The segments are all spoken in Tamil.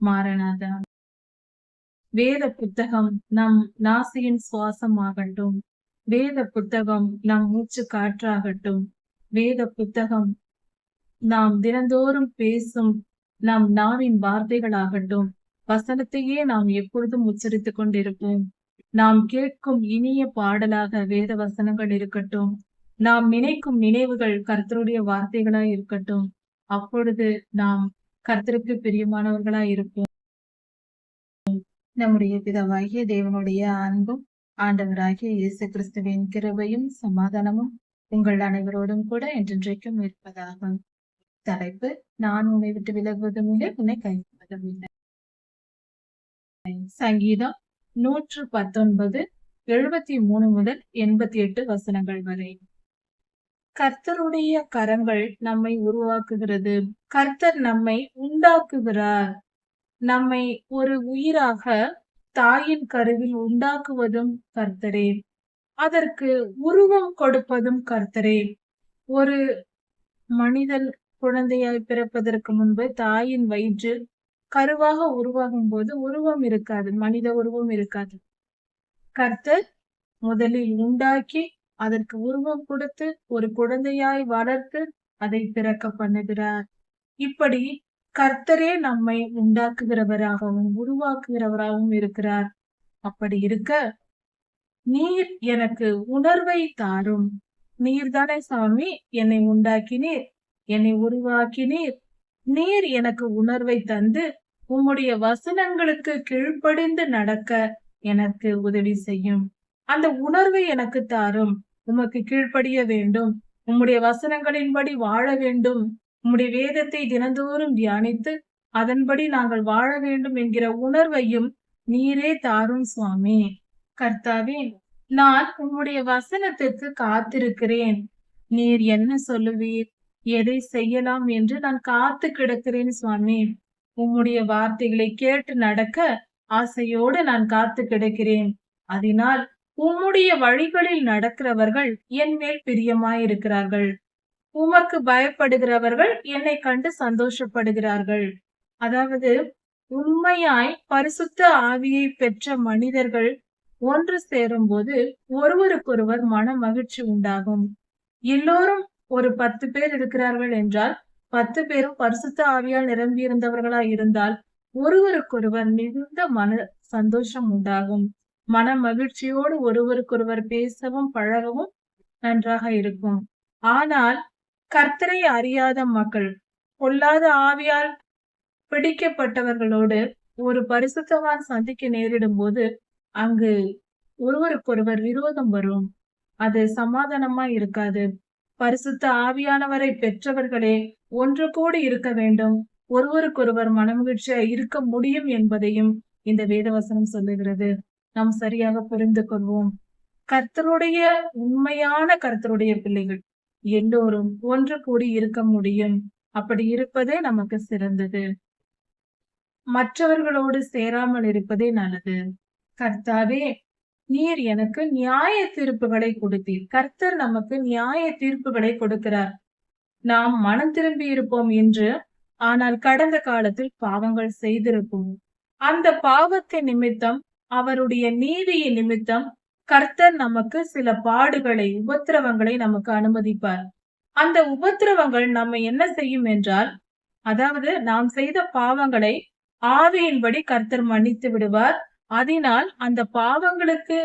மாரநாதா வேத புத்தகம் நம் நாசியின் சுவாசமாகட்டும். வேத புத்தகம் நம் மூச்சு காற்றாகட்டும். வேத புத்தகம் நாம் தினந்தோறும் பேசும் நம் நாவின் வார்த்தைகளாகட்டும். வசனத்தையே நாம் எப்பொழுதும் உச்சரித்துக் கொண்டிருப்போம். நாம் கேட்கும் இனிய பாடலாக வேத வசனங்கள் இருக்கட்டும். நாம் நினைக்கும் நினைவுகள் கர்த்தருடைய வார்த்தைகளாய் இருக்கட்டும். அப்பொழுது நாம் கர்த்தருக்கு பிரியமானவர்களா இருப்போம். நம்முடைய பிதவாகிய தேவனுடைய அன்பும் ஆண்டவராகிய இயேசு கிறிஸ்துவின் கிருபையும் சமாதானமும் உங்கள் அனைவரோடும் கூட என்றென்றைக்கும் இருப்பதாகும் தலைப்பு நான் உன்னை விட்டு விலகுவதும் இல்லை உன்னை கைவிடுவதும் இல்லை. சங்கீதம் நூற்று பத்தொன்பது எழுபத்தி மூணு முதல் எண்பத்தி எட்டு வசனங்கள் வரை. கர்த்தருடைய கரங்கள் நம்மை உருவாக்குகிறது. கர்த்தர் நம்மை உண்டாக்குகிறார். நம்மை ஒரு உயிராக தாயின் கருவில் உண்டாக்குவதும் கர்த்தரே. அதற்கு உருவம் கொடுப்பதும் கர்த்தரே. ஒரு மனிதன் குழந்தையாய் பிறப்பதற்கு முன்பு தாயின் வயிற்று கருவாக உருவாகும் போது உருவம் இருக்காது. மனித உருவம் இருக்காது. கர்த்தர் முதலில் உண்டாக்கி அதற்கு உருவம் கொடுத்து ஒரு குழந்தையாய் வளர்த்து அதை பிறக்க பண்ணுகிறார். இப்படி கர்த்தரே நம்மை உண்டாக்குகிறவராகவும் உருவாக்குகிறவராகவும் இருக்கிறார். அப்படி இருக்க நீர் எனக்கு உணர்வை தாரும். நீர் தானே சாமி என்னை உண்டாக்கினீர் என்னை உருவாக்கினீர். நீர் எனக்கு உணர்வை தந்து உம்முடைய வசனங்களுக்கு கீழ்ப்படிந்து நடக்க எனக்கு உதவி செய்யும். அந்த உணர்வை எனக்கு தாரும். உமக்கு கீழ்ப்படிய வேண்டும். உம்முடைய வசனங்களின்படி வாழ வேண்டும். உம்முடைய வேதத்தை தினந்தோறும் தியானித்து அதன்படி நாங்கள் வாழ வேண்டும் என்கிற உணர்வையும் நீரே தாரும் சுவாமி. கர்த்தாவே நான் உம்முடைய வசனத்திற்கு காத்திருக்கிறேன். நீர் என்ன சொல்லுவீர்? எதை செய்யலாம் என்று நான் காத்து கிடக்கிறேன் சுவாமி. உம்முடைய வார்த்தைகளை கேட்டு நடக்க ஆசையோடு நான் காத்து கிடக்கிறேன். அதனால் உம்முடைய வழிகளில் நடக்கிறவர்கள் என் மேல் பிரியமாயிருக்கிறார்கள். உமக்கு பயப்படுகிறவர்கள் என்னை கண்டு சந்தோஷப்படுகிறார்கள். அதாவது உண்மையாய் பரிசுத்த ஆவியை பெற்ற மனிதர்கள் ஒன்று சேரும்போது ஒருவருக்கொருவர் மன மகிழ்ச்சி உண்டாகும். எல்லோரும் ஒரு பத்து பேர் இருக்கிறார்கள் என்றால் பத்து பேரும் பரிசுத்த ஆவியால் நிரம்பி இருந்தால் ஒருவருக்கொருவர் மிகுந்த மன சந்தோஷம் உண்டாகும். மன மகிழ்ச்சியோடு ஒருவருக்கொருவர் பேசவும் பழகவும் நன்றாக இருக்கும். ஆனால் கர்த்தரை அறியாத மக்கள் பொல்லாத ஆவியால் பிடிக்கப்பட்டவர்களோடு ஒரு பரிசுத்தவான் சந்திக்க நேரிடும் போது அங்கு ஒருவருக்கொருவர் விரோதம் வரும். அது சமாதானமா இருக்காது. பரிசுத்த ஆவியானவரை பெற்றவர்களே ஒன்று கூடி இருக்க வேண்டும். ஒருவருக்கொருவர் மனமகிழ்ச்சியா இருக்க முடியும் என்பதையும் இந்த வேதவசனம் சொல்லுகிறது. நாம் சரியாக புரிந்து கொள்வோம். கர்த்தருடைய உண்மையான கர்த்தருடைய பிள்ளைகள் எல்லோரும் ஒன்று கூடி இருக்க முடியும். அப்படி இருப்பதே நமக்கு சிறந்தது. மற்றவர்களோடு சேராமல் இருப்பதே நல்லது. கர்த்தாவே நீர் எனக்கு நியாய தீர்ப்புகளை கொடுத்தீர். கர்த்தர் நமக்கு நியாய தீர்ப்புகளை கொடுக்கிறார். நாம் மனம் திரும்பி இருப்போம் என்று ஆனால் கடந்த காலத்தில் பாவங்கள் செய்திருப்போம். அந்த பாவத்தின் நிமித்தம் அவருடைய நீதியின் நிமித்தம் கர்த்தர் நமக்கு சில பாடுகளை உபத்திரவங்களை நமக்கு அனுமதிப்பார். அந்த உபத்திரவங்கள் நம்ம என்ன செய்யும் என்றால் அதாவது நாம் செய்த பாவங்களை ஆவியின்படி கர்த்தர் மன்னித்து விடுவார். அதனால் அந்த பாவங்களுக்கு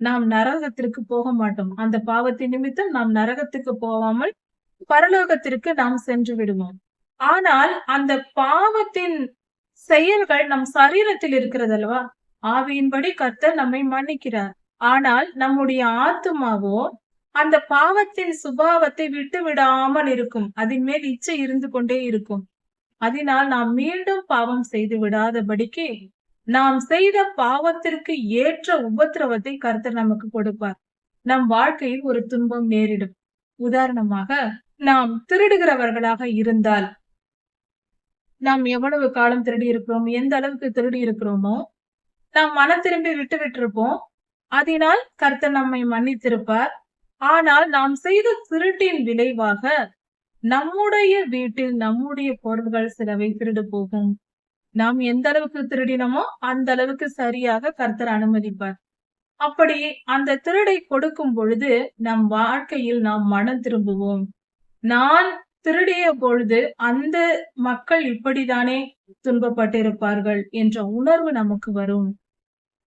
நாம் நரகத்திற்கு போக மாட்டோம். அந்த பாவத்தின் நிமித்தம் நாம் நரகத்துக்கு போகாமல் பரலோகத்திற்கு நாம் சென்று விடுவோம். ஆனால் அந்த பாவத்தின் செயல்கள் நம் சரீரத்தில் இருக்கிறது அல்லவா? ஆவியின்படி கர்த்தர் நம்மை மன்னிக்கிறார். ஆனால் நம்முடைய ஆத்துமாவோ அந்த பாவத்தின் சுபாவத்தை விட்டு விடாமல் இருக்கும். அதன் மேல் இச்சை இருந்து கொண்டே இருக்கும். அதனால் நாம் மீண்டும் பாவம் செய்து விடாதபடிக்கு நாம் செய்த பாவத்திற்கு ஏற்ற உபத்திரவத்தை கருத்தர் நமக்கு கொடுப்பார். நம் வாழ்க்கையில் ஒரு துன்பம் நேரிடும். உதாரணமாக நாம் திருடுகிறவர்களாக இருந்தால் நாம் எவ்வளவு காலம் திருடி இருக்கிறோம் எந்த அளவுக்கு திருடி இருக்கிறோமோ நாம் மன திரும்பி விட்டுவிட்டிருப்போம் அதனால் கர்த்தர் நம்மை மன்னித்திருப்பார். ஆனால் நாம் செய்த திருட்டின் விளைவாக நம்முடைய வீட்டில் நம்முடைய பொருள்கள் சிலவை திருடு போகும். நாம் எந்த அளவுக்கு திருடினமோ அந்த அளவுக்கு சரியாக கர்த்தர் அனுமதிப்பார். அப்படி அந்த திருடை கொடுக்கும் பொழுது நம் வாழ்க்கையில் நாம் மனம் திரும்புவோம். நான் திருடிய பொழுது அந்த மக்கள் இப்படிதானே துன்பப்பட்டிருப்பார்கள் என்ற உணர்வு நமக்கு வரும்.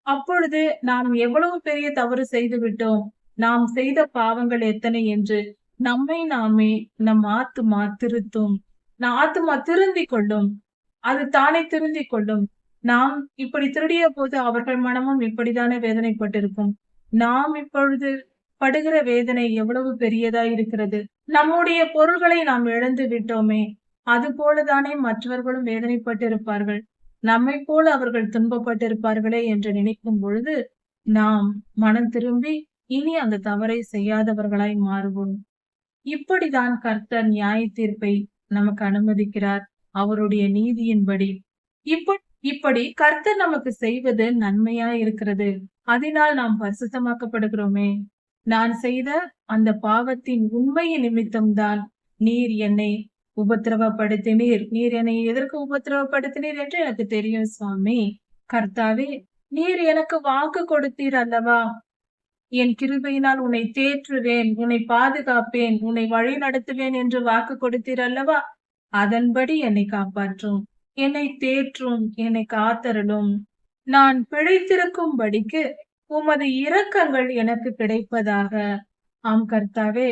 அப்பொழுது நாம் எவ்வளவு பெரிய தவறு செய்து விட்டோம் நாம் செய்த பாவங்கள் எத்தனை என்று நம்மை நாமே நம் ஆத்துமா திருத்தும். நம் ஆத்துமா திருந்திக் கொள்ளும். அது தானே திருந்திக் கொள்ளும். நாம் இப்படி திருடிய போது அவர்கள் மனமும் இப்படித்தானே வேதனைப்பட்டிருக்கும். நாம் இப்பொழுது படுகிற வேதனை எவ்வளவு பெரியதா இருக்கிறது நம்முடைய பொருள்களை நாம் இழந்து விட்டோமே அது போலதானே மற்றவர்களும் வேதனைப்பட்டிருப்பார்கள். நம்மை போல அவர்கள் துன்பப்பட்டிருப்பார்களே என்று நினைக்கும் பொழுது நாம் மனம் திரும்பி இனி அந்த தவறை செய்யாதவர்களாய் மாறுவோம். இப்படிதான் கர்த்தர் நியாய தீர்ப்பை நமக்கு அனுமதிக்கிறார் அவருடைய நீதியின்படி. இப்ப இப்படி கர்த்தர் நமக்கு செய்வது நன்மையா இருக்கிறது. அதனால் நாம் பரிசுத்தமாக்கப்படுகிறோமே. நான் செய்த அந்த பாவத்தின் உண்மையின் நிமித்தம்தான் நீர் என்னை உபத்திரவப்படுத்தினீர். நீர் என்னை எதற்கு உபத்திரவப்படுத்தினீர் என்று எனக்கு தெரியும் சுவாமி. கர்த்தாவே நீர் எனக்கு வாக்கு கொடுத்தீர் அல்லவா? என் கிருபையினால் உன்னை தேற்றுவேன் உன்னை பாதுகாப்பேன் உன்னை வழி நடத்துவேன் என்று வாக்கு கொடுத்தீர் அல்லவா? அதன்படி என்னை காப்பாற்றும். என்னை தேற்றும் என்னை காத்தரலும் நான் பிழைத்திருக்கும் படிக்கு உமது இரக்கங்கள் எனக்கு கிடைப்பதாக. ஆம் கர்த்தாவே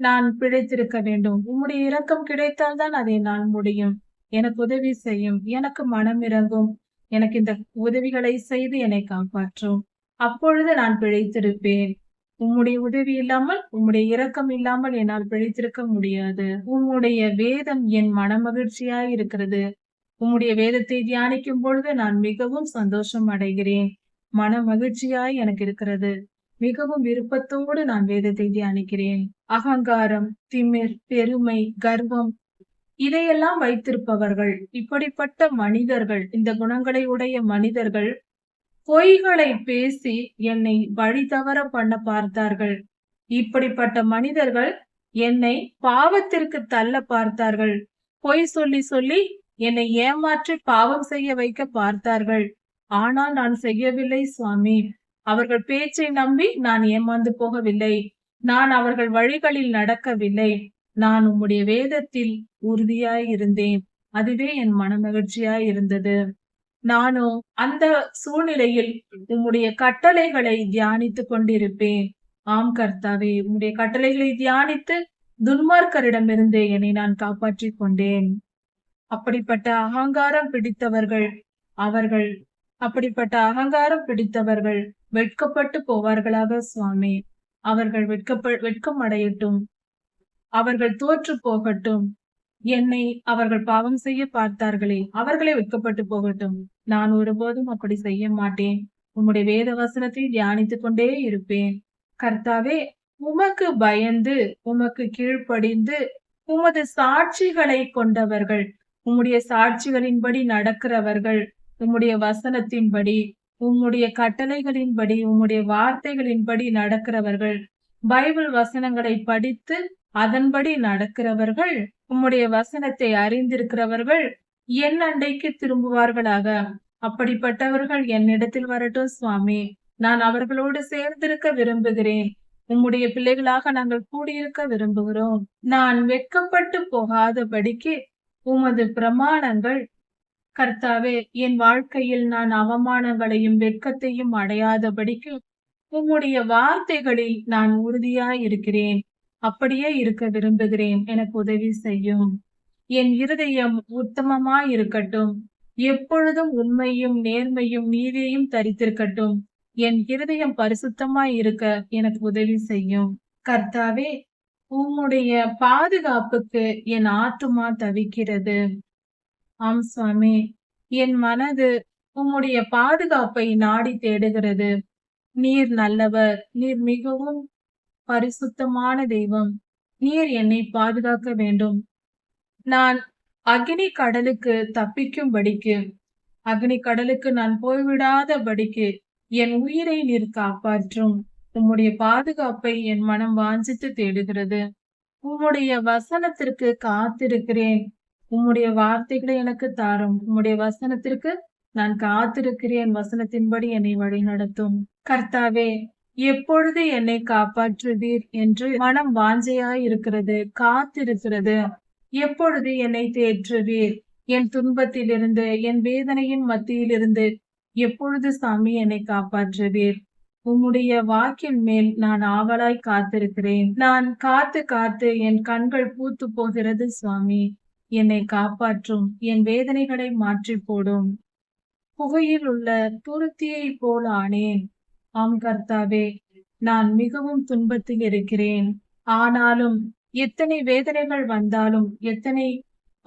நான் பிழைத்திருக்க வேண்டும். உம்முடைய இரக்கம் கிடைத்தால்தான் அதை நான் முடியும். எனக்கு உதவி செய்யும். எனக்கு மனம் இறங்கும். எனக்கு இந்த உதவிகளை செய்து என்னை காப்பாற்றும். அப்பொழுது நான் பிழைத்திருப்பேன். உம்முடைய உதவி இல்லாமல் உம்முடைய இரக்கம் இல்லாமல் என்னால் பிழைத்திருக்க முடியாது. உம்முடைய வேதம் என் மனமகிழ்ச்சியாய் இருக்கிறது. உம்முடைய வேதத்தை தியானிக்கும் பொழுது நான் மிகவும் சந்தோஷம் அடைகிறேன். மன மகிழ்ச்சியாய் எனக்கு இருக்கிறது. மிகவும் விருப்பத்தோடு நான் வேதத்தை தியானிக்கிறேன். அகங்காரம் திமிர் பெருமை கர்வம் இதையெல்லாம் வைத்திருப்பவர்கள் இப்படிப்பட்ட மனிதர்கள் இந்த குணங்களை உடைய மனிதர்கள் பொய்களை பேசி என்னை வழி தவற பண்ண பார்த்தார்கள். இப்படிப்பட்ட மனிதர்கள் என்னை பாவத்திற்கு தள்ள பார்த்தார்கள். பொய் சொல்லி சொல்லி என்னை ஏமாற்றி பாவம் செய்ய வைக்க பார்த்தார்கள். ஆனால் நான் செய்யவில்லை சுவாமி. அவர்கள் பேச்சை நம்பி நான் ஏமாந்து போகவில்லை. நான் அவர்கள் வழிகளில் நடக்கவில்லை. நான் உம்முடைய வேதத்தில் உறுதியாய் இருந்தேன் அதுவே என் மனமகிழ்ச்சியாய் இருந்தது. நானும் அந்த சூழ்நிலையில் உம்முடைய கட்டளைகளை தியானித்துக் கொண்டிருப்பேன். ஆம் கர்த்தாவே உம்முடைய கட்டளைகளை தியானித்து துன்மார்க்கரிடமிருந்து என்னை நான் காப்பாற்றிக் கொண்டேன். அப்படிப்பட்ட அகங்காரம் பிடித்தவர்கள் அவர்கள் அப்படிப்பட்ட அகங்காரம் பிடித்தவர்கள் வெட்கப்பட்டு போவார்களாக சுவாமி. அவர்கள் வெட்கப்ப வெட்கம் அடையட்டும் அவர்கள் தோற்று போகட்டும். என்னை அவர்கள் பாவம் செய்ய பார்த்தார்களே அவர்களே வெட்கப்பட்டு போகட்டும். நான் ஒருபோதும் அப்படி செய்ய மாட்டேன். உம்முடைய வேத வசனத்தை தியானித்துக் கொண்டே இருப்பேன். கர்த்தாவே உமக்கு பயந்து உமக்கு கீழ்ப்படிந்து உமது சாட்சிகளை கொண்டவர்கள் உம்முடைய சாட்சிகளின்படி நடக்கிறவர்கள் உம்முடைய வசனத்தின்படி உம்முடைய கட்டளைகளின்படி உம்முடைய வார்த்தைகளின்படி நடக்கிறவர்கள் பைபிள் வசனங்களை படித்து அதன்படி நடக்கிறவர்கள் உம்முடைய வசனத்தை அறிந்திருக்கிறவர்கள் என் அண்டைக்கு திரும்புவார்களாக. அப்படிப்பட்டவர்கள் என்னிடத்தில் வரட்டும் சுவாமி. நான் அவர்களோடு சேர்ந்திருக்க விரும்புகிறேன். உம்முடைய பிள்ளைகளாக நாங்கள் கூடியிருக்க விரும்புகிறோம். நான் வெட்கப்பட்டு போகாதபடிக்கு உமது பிரமாணங்கள் கர்த்தாவே என் வாழ்க்கையில் நான் அவமானங்களையும் வெட்கத்தையும் அடையாதபடிக்கு உம்முடைய வார்த்தைகளில் நான் உறுதியாய் இருக்கிறேன் அப்படியே இருக்க விரும்புகிறேன். எனக்கு உதவி செய்யும். என் இருதயம் உத்தமமாய் இருக்கட்டும் எப்பொழுதும் உண்மையும் நேர்மையும் நீதியையும் தரித்திருக்கட்டும். என் இருதயம் பரிசுத்தமாய் இருக்க எனக்கு உதவி செய்யும். கர்த்தாவே உம்முடைய பாதுகாப்புக்கு என் ஆத்துமா தவிக்கிறது. ஆம் சுவாமி. என் மனது உம்முடைய பாதுகாப்பை நாடி தேடுகிறது. நீர் நல்லவர் நீர் மிகவும் பரிசுத்தமான தெய்வம். நீர் என்னை பாதுகாக்க வேண்டும். நான் அக்னி கடலுக்கு தப்பிக்கும்படிக்கு அக்னி கடலுக்கு நான் போய்விடாதபடிக்கு என் உயிரை நீர் காப்பாற்றும். உம்முடைய பாதுகாப்பை என் மனம் வாஞ்சித்து தேடுகிறது. உம்முடைய வசனத்திற்கு காத்திருக்கிறேன். உம்முடைய வார்த்தைகளை எனக்கு தாரும். உம்முடைய வசனத்திற்கு நான் காத்திருக்கிறேன். வசனத்தின்படி என்னை வழிநடத்தும் கர்த்தாவே எப்பொழுது என்னை காப்பாற்றுவீர் என்று மனம் வாஞ்சையாய் இருக்கிறது காத்திருக்கிறது. எப்பொழுது என்னை தேற்றுவீர்? என் துன்பத்திலிருந்து என் வேதனையின் மத்தியிலிருந்து எப்பொழுது சாமி என்னை காப்பாற்றுவீர்? உம்முடைய வாக்கின் மேல் நான் ஆவலாய் காத்திருக்கிறேன். நான் காத்து காத்து என் கண்கள் பூத்து போகிறது சுவாமி. என்னை காப்பாற்றும் என் வேதனைகளை மாற்றி போடும் புகையில் உள்ள துருத்தியை போல் ஆனேன். ஆம் கர்த்தாவே நான் மிகவும் துன்பத்தில் இருக்கிறேன். ஆனாலும் எத்தனை வேதனைகள் வந்தாலும் எத்தனை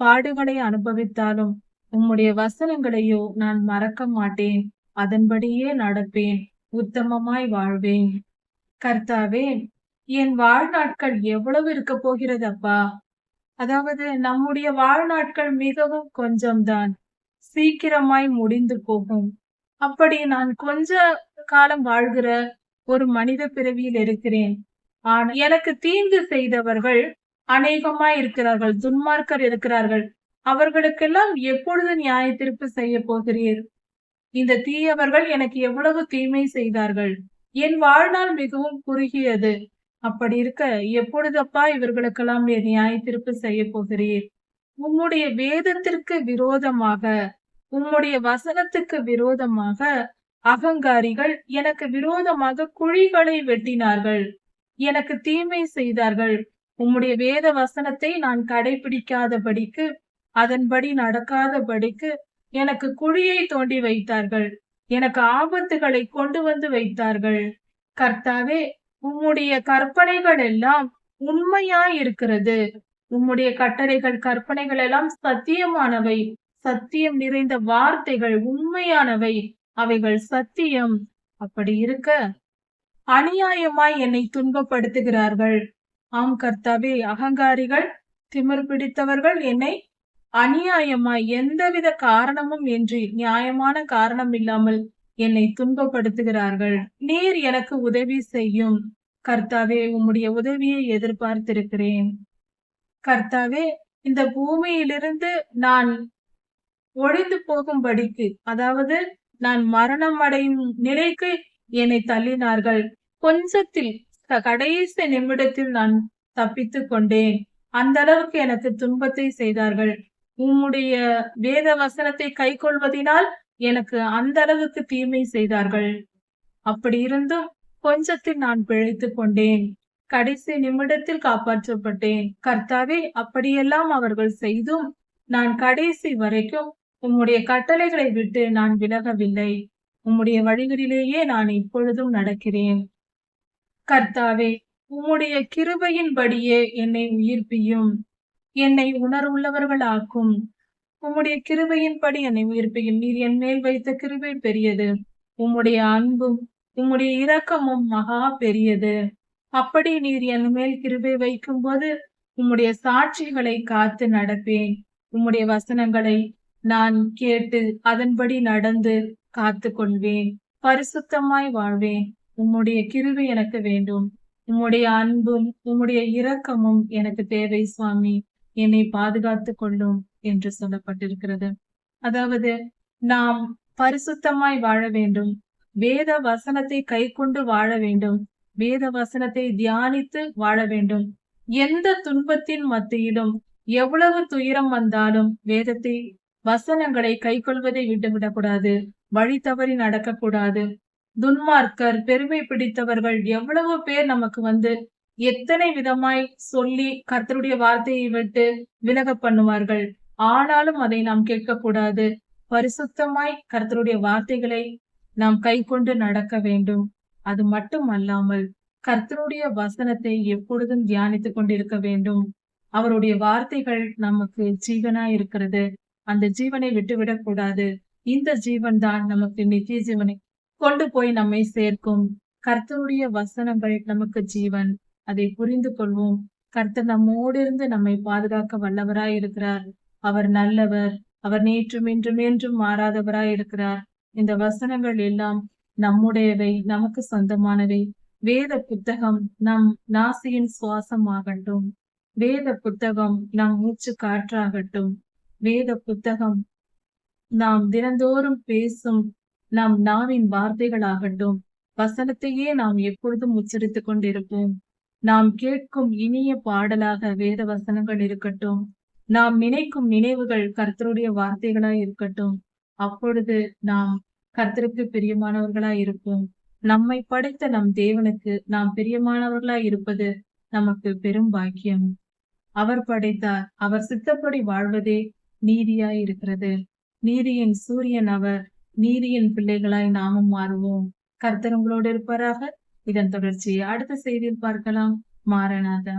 பாடுகளை அனுபவித்தாலும் உம்முடைய வசனங்களையோ நான் மறக்க மாட்டேன். அதன்படியே நடப்பேன். உத்தமமாய் வாழ்வேன். கர்த்தாவே என் வாழ்நாட்கள் எவ்வளவு இருக்க போகிறது அப்பா? அதாவது நம்முடைய வாழ்நாட்கள் மிகவும் கொஞ்சம்தான். சீக்கிரமாய் முடிந்து போகும். அப்படி நான் கொஞ்ச காலம் வாழ்கிற ஒரு மனித பிறவியில் இருக்கிறேன். ஆனால் எனக்கு தீங்கு செய்தவர்கள் அநேகமாய் இருக்கிறார்கள். துன்மார்க்கர் இருக்கிறார்கள். அவர்களுக்கெல்லாம் எப்பொழுது நியாய தீர்ப்பு செய்ய போகிறீர்? இந்த தீயவர்கள் எனக்கு எவ்வளவு தீமை செய்தார்கள். என் வாழ்நாள் மிகவும் குறுகியது. அப்படி இருக்க எப்பொழுதப்பா இவர்களுக்கெல்லாம் நீர் நியாய தீர்ப்பு செய்ய போகிறீர்? உம்முடைய வேதத்திற்கு விரோதமாக உம்முடைய வசனத்துக்கு விரோதமாக அகங்காரிகள் எனக்கு விரோதமாக குழிகளை வெட்டினார்கள். எனக்கு தீமை செய்தார்கள். உம்முடைய வேத வசனத்தை நான் கடைபிடிக்காதபடிக்கு அதன்படி நடக்காதபடிக்கு எனக்கு குழியை தோண்டி வைத்தார்கள். எனக்கு ஆபத்துகளை கொண்டு வந்து வைத்தார்கள். கர்த்தாவே உம்முடைய கற்பனைகள் எல்லாம் உண்மையா இருக்கிறது உம்முடைய கட்டளைகள் கற்பனைகள் எல்லாம் சத்தியமானவை. சத்தியம் நிறைந்த வார்த்தைகள் உண்மையானவை. அவைகள் சத்தியம். அப்படி இருக்க அநியாயமாய் என்னை துன்பப்படுத்துகிறார்கள். ஆம் கர்த்தாவே அகங்காரிகள் திமிர் பிடித்தவர்கள் என்னை அநியாயமாய் எந்தவித காரணமும் இன்றி நியாயமான காரணம் இல்லாமல் என்னை துன்பப்படுத்துகிறார்கள். நீர் எனக்கு உதவி செய்யும். கர்த்தாவே உம்முடைய உதவியை எதிர்பார்த்திருக்கிறேன். கர்த்தாவே இந்த பூமியிலிருந்து நான் ஒழிந்து போகும்படிக்கு அதாவது நான் மரணம் அடையும் நிலைக்கு என்னை தள்ளினார்கள். கொஞ்சத்தில் கடைசி நிமிடத்தில் நான் தப்பித்துக் கொண்டேன். அந்த அளவுக்கு எனக்கு துன்பத்தை செய்தார்கள். உம்முடைய வேத வசனத்தை கை கொள்வதினால் எனக்கு அந்த அளவுக்கு தீமை செய்தார்கள். அப்படி இருந்தும் கொஞ்சத்தில் நான் பிழைத்துக் கொண்டேன். கடைசி நிமிடத்தில் காப்பாற்றப்பட்டேன். கர்த்தாவே அப்படியெல்லாம் அவர்கள் செய்தும் நான் கடைசி வரைக்கும் உம்முடைய கட்டளைகளை விட்டு நான் விலகவில்லை. உம்முடைய வழிகளிலேயே நான் இப்பொழுதும் நடக்கிறேன். கர்த்தாவே உம்முடைய கிருபையின்படியே என்னை உயிர்ப்பியும். என்னை உணர்வுள்ளவர்களாக்கும். உம்முடைய கிருபையின்படி என்னை உயிர்ப்பையும். நீர் என் மேல் வைத்த கிருபை பெரியது. உம்முடைய அன்பும் உம்முடைய இரக்கமும் மகா பெரியது. அப்படி நீர் என் மேல் கிருபை வைக்கும் போது உம்முடைய சாட்சிகளை காத்து நடப்பேன். உம்முடைய வசனங்களை நான் கேட்டு அதன்படி நடந்து காத்து கொள்வேன். பரிசுத்தமாய் வாழ்வேன். உம்முடைய கிருபை எனக்கு வேண்டும். உம்முடைய அன்பும் உம்முடைய இரக்கமும் எனக்கு தேவை சுவாமி. என்னை பாதுகாத்து கொள்ளும். என்று சொல்லப்பட்டிருக்கிறது. அதாவது நாம் பரிசுத்தமாய் வாழ வேண்டும். வேத வசனத்தை கை கொண்டு வாழ வேண்டும். வேத வசனத்தை தியானித்து வாழ வேண்டும். எந்த துன்பத்தின் மத்தியிலும் எவ்வளவு துயரம் வந்தாலும் வேதத்தை வசனங்களை கை கொள்வதை விட்டுவிடக்கூடாது. வழி தவறி நடக்கக்கூடாது. துன்மார்க்கர் பெருமை பிடித்தவர்கள் எவ்வளவு பேர் நமக்கு வந்து எத்தனை விதமாய் சொல்லி கர்த்தருடைய வார்த்தையை விட்டு விலக பண்ணுவார்கள். ஆனாலும் அதை நாம் கேட்கக்கூடாது. பரிசுத்தமாய் கர்த்தருடைய வார்த்தைகளை நாம் கை கொண்டு நடக்க வேண்டும். அது மட்டும் அல்லாமல் கர்த்தருடைய வசனத்தை எப்பொழுதும் தியானித்துக் கொண்டிருக்க வேண்டும். அவருடைய வார்த்தைகள் நமக்கு ஜீவனா இருக்கிறது. அந்த ஜீவனை விட்டுவிடக் கூடாது. இந்த ஜீவன் தான் நமக்கு நித்திய ஜீவனை கொண்டு போய் நம்மை சேர்க்கும். கர்த்தருடைய வசனங்கள் நமக்கு ஜீவன். அதை புரிந்து கொள்வோம். கர்த்தர் நம்மோடு இருந்து நம்மை பாதுகாக்க வல்லவராய் இருக்கிறார். அவர் நல்லவர் அவர் நேற்றும் இன்றும் என்றும் மாறாதவராய் இருக்கிறார் இந்த வசனங்கள் எல்லாம் நம்முடையவை நமக்கு சொந்தமானவை. வேத புத்தகம் நம் நாசியின் சுவாசம் ஆகட்டும் வேத புத்தகம் நம் மூச்சு காற்றாகட்டும். வேத புத்தகம் நாம் தினந்தோறும் பேசும் நம் நாவின் வார்த்தைகளாகட்டும். வசனத்தையே நாம் எப்பொழுதும் உச்சரித்துக் கொண்டிருப்போம். நாம் கேட்கும் இனிய பாடலாக வேத வசனங்கள் இருக்கட்டும். நாம் நினைக்கும் நினைவுகள் கர்த்தருடைய வார்த்தைகளாய் இருக்கட்டும். அப்பொழுது நாம் கர்த்தருக்கு பிரியமானவர்களாய் இருப்போம். நம்மை படைத்த நம் தேவனுக்கு நாம் பிரியமானவர்களாய் இருப்பது நமக்கு பெரும் பாக்கியம். அவர் படைத்தார். அவர் சித்தப்படி வாழ்வதே நீதியாய் இருக்கிறது. நீதியின் சூரியன் அவர். நீதியின் பிள்ளைகளாய் நாமும் மாறுவோம். கர்த்தர் உங்களோடு இருப்பாராக? இதன் தொடர்ச்சியை அடுத்த செய்தியில் பார்க்கலாம். மாரநாதா